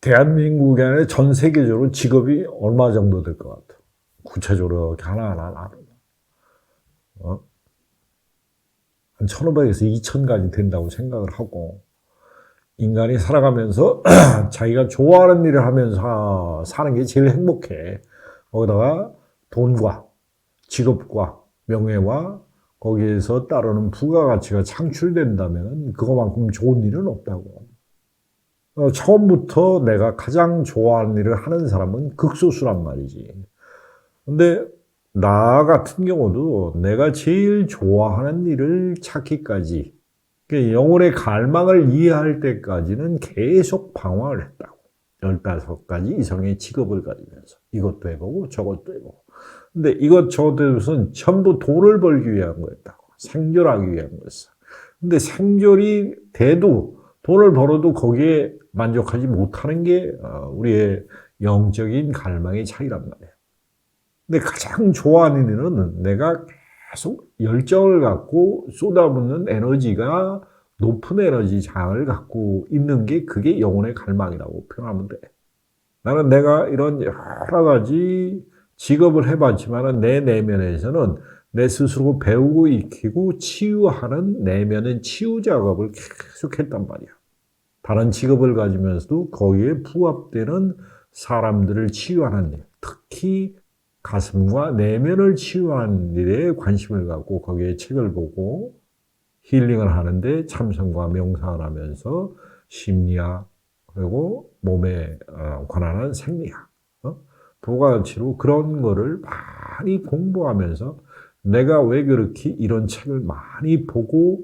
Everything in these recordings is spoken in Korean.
대한민국에 안에 전 세계적으로 직업이 얼마 정도 될 것 같아? 구체적으로 이렇게 하나하나 나눠. 어? 한 1500에서 2000까지 된다고 생각을 하고, 인간이 살아가면서 자기가 좋아하는 일을 하면서 사는 게 제일 행복해. 거기다가 돈과 직업과 명예와 거기에서 따르는 부가가치가 창출된다면 그거만큼 좋은 일은 없다고. 어, 처음부터 내가 가장 좋아하는 일을 하는 사람은 극소수란 말이지. 근데 나 같은 경우도 내가 제일 좋아하는 일을 찾기까지 그 영혼의 갈망을 이해할 때까지는 계속 방황을 했다고. 15가지 이상의 직업을 가지면서 이것도 해보고 저것도 해보고. 근데 이것 저것도 해서 전부 돈을 벌기 위한 거였다고. 생존하기 위한 거였어. 근데 생존이 돼도 돈을 벌어도 거기에 만족하지 못하는 게 어, 우리의 영적인 갈망의 차이란 말이에요. 근데 가장 좋아하는 일은 내가 계속 열정을 갖고 쏟아붓는 에너지가 높은 에너지 장을 갖고 있는 게 그게 영혼의 갈망이라고 표현하면 돼. 나는 내가 이런 여러 가지 직업을 해봤지만 내 내면에서는 내 스스로 배우고 익히고 치유하는 내면의 치유 작업을 계속 했단 말이야. 다른 직업을 가지면서도 거기에 부합되는 사람들을 치유하는 일, 특히 가슴과 내면을 치유하는 일에 관심을 갖고 거기에 책을 보고 힐링을 하는데 참선과 명상을 하면서 심리학 그리고 몸에 어, 관한 생리학 어? 부가가치로 그런 거를 많이 공부하면서 내가 왜 그렇게 이런 책을 많이 보고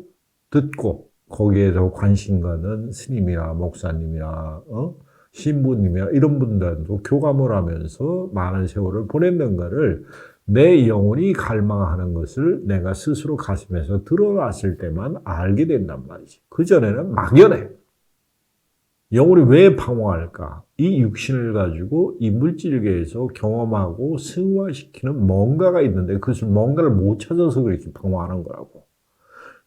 듣고 거기에 더 관심 가는 스님이나 목사님이나 어? 신부님이나 이런 분들도 교감을 하면서 많은 세월을 보냈는가를 내 영혼이 갈망하는 것을 내가 스스로 가슴에서 드러났을 때만 알게 된단 말이지. 그전에는 막연해. 영혼이 왜 방황할까? 이 육신을 가지고 이 물질계에서 경험하고 승화시키는 뭔가가 있는데 그것을 뭔가를 못 찾아서 그렇게 방황하는 거라고.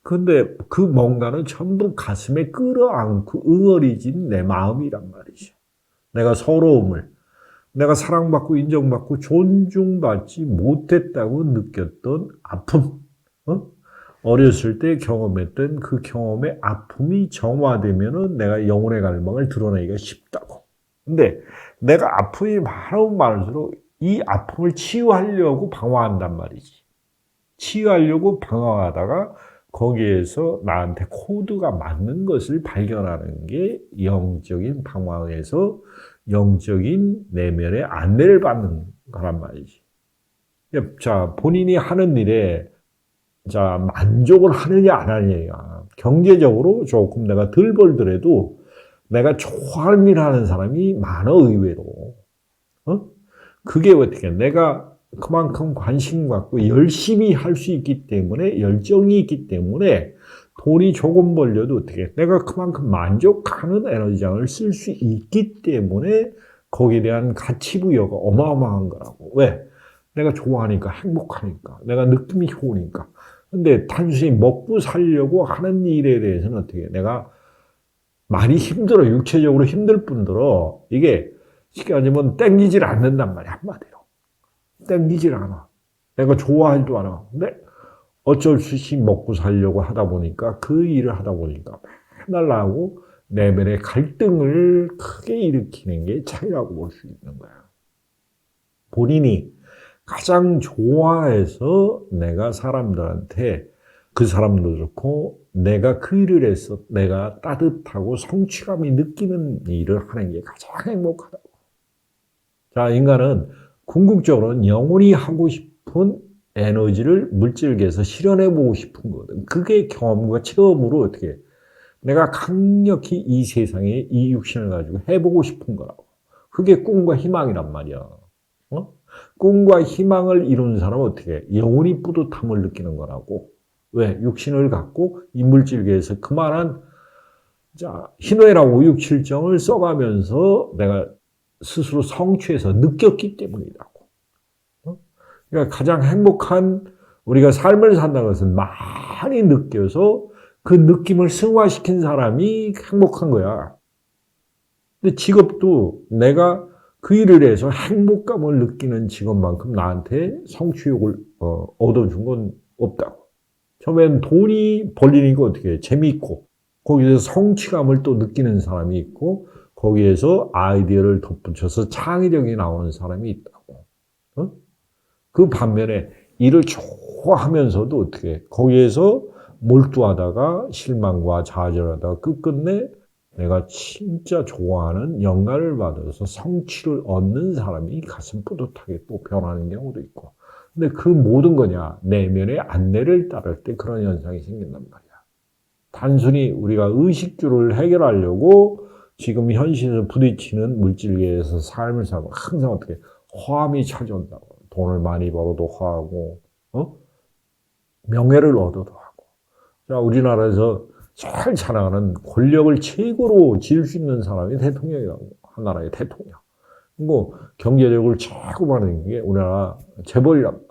근데 그 뭔가는 전부 가슴에 끌어안고 응어리진 내 마음이란 말이죠. 내가 서러움을, 내가 사랑받고 인정받고 존중받지 못했다고 느꼈던 아픔, 어? 어렸을 때 경험했던 그 경험의 아픔이 정화되면은 내가 영혼의 갈망을 드러내기가 쉽다고. 근데 내가 아픔이 많으면 많을수록 이 아픔을 치유하려고 방황한단 말이지. 치유하려고 방황하다가 거기에서 나한테 코드가 맞는 것을 발견하는 게 영적인 방황에서 영적인 내면의 안내를 받는 거란 말이지. 자, 본인이 하는 일에 자, 만족을 하느냐 안 하느냐. 경제적으로 조금 내가 덜 벌더라도 내가 좋아하는 일 하는 사람이 많아, 의외로. 어? 그게 어떻게, 내가 그만큼 관심 갖고 열심히 할 수 있기 때문에 열정이 있기 때문에 돈이 조금 벌려도 어떻게 내가 그만큼 만족하는 에너지장을 쓸 수 있기 때문에 거기에 대한 가치 부여가 어마어마한 거라고. 왜? 내가 좋아하니까 행복하니까 내가 느낌이 좋으니까. 근데 단순히 먹고 살려고 하는 일에 대해서는 어떻게 내가 많이 힘들어 육체적으로 힘들 뿐더러 이게 쉽게 말하면 땡기질 않는단 말이야 한마디로. 땡기질 않아. 내가 좋아하지도 않아. 근데 어쩔 수 없이 먹고 살려고 하다 보니까 그 일을 하다 보니까 맨날 나하고 내면의 갈등을 크게 일으키는 게 차이라고 볼 수 있는 거야. 본인이 가장 좋아해서 내가 사람들한테 그 사람도 좋고 내가 그 일을 해서 내가 따뜻하고 성취감이 느끼는 일을 하는 게 가장 행복하다고. 자, 인간은 궁극적으로는 영원히 하고 싶은 에너지를 물질계에서 실현해 보고 싶은 거거든. 그게 경험과 체험으로 어떻게 내가 강력히 이 세상에 이 육신을 가지고 해보고 싶은 거라고. 그게 꿈과 희망이란 말이야. 어? 꿈과 희망을 이루는 사람은 어떻게 영원히 뿌듯함을 느끼는 거라고. 왜? 육신을 갖고 이 물질계에서 그만한 자, 희노애락 오육칠정을 써가면서 내가 스스로 성취해서 느꼈기 때문이라고. 어? 그러니까 가장 행복한 우리가 삶을 산다는 것은 많이 느껴서 그 느낌을 승화시킨 사람이 행복한 거야. 근데 직업도 내가 그 일을 해서 행복감을 느끼는 직업만큼 나한테 성취욕을 어, 얻어준 건 없다고. 처음엔 돈이 벌리니까 어떻게 해? 재미있고 거기서 성취감을 또 느끼는 사람이 있고 거기에서 아이디어를 덧붙여서 창의력이 나오는 사람이 있다고. 어? 그 반면에 일을 좋아하면서도 어떻게 해? 거기에서 몰두하다가 실망과 좌절하다가 끝끝내 내가 진짜 좋아하는 영감을 받아서 성취를 얻는 사람이 가슴 뿌듯하게 또 변하는 경우도 있고. 근데 그 모든 거냐, 내면의 안내를 따를 때 그런 현상이 생긴단 말이야. 단순히 우리가 의식주를 해결하려고 지금 현실에서 부딪히는 물질계에서 삶을 살고 항상 어떻게 화음이 찾아온다고. 돈을 많이 벌어도 화하고, 어? 명예를 얻어도 하고. 자, 우리나라에서 제일 자랑하는 권력을 최고로 지을 수 있는 사람이 대통령이라고. 한 나라의 대통령. 그리고 경제력을 최고 많은 게 우리나라 재벌이라고.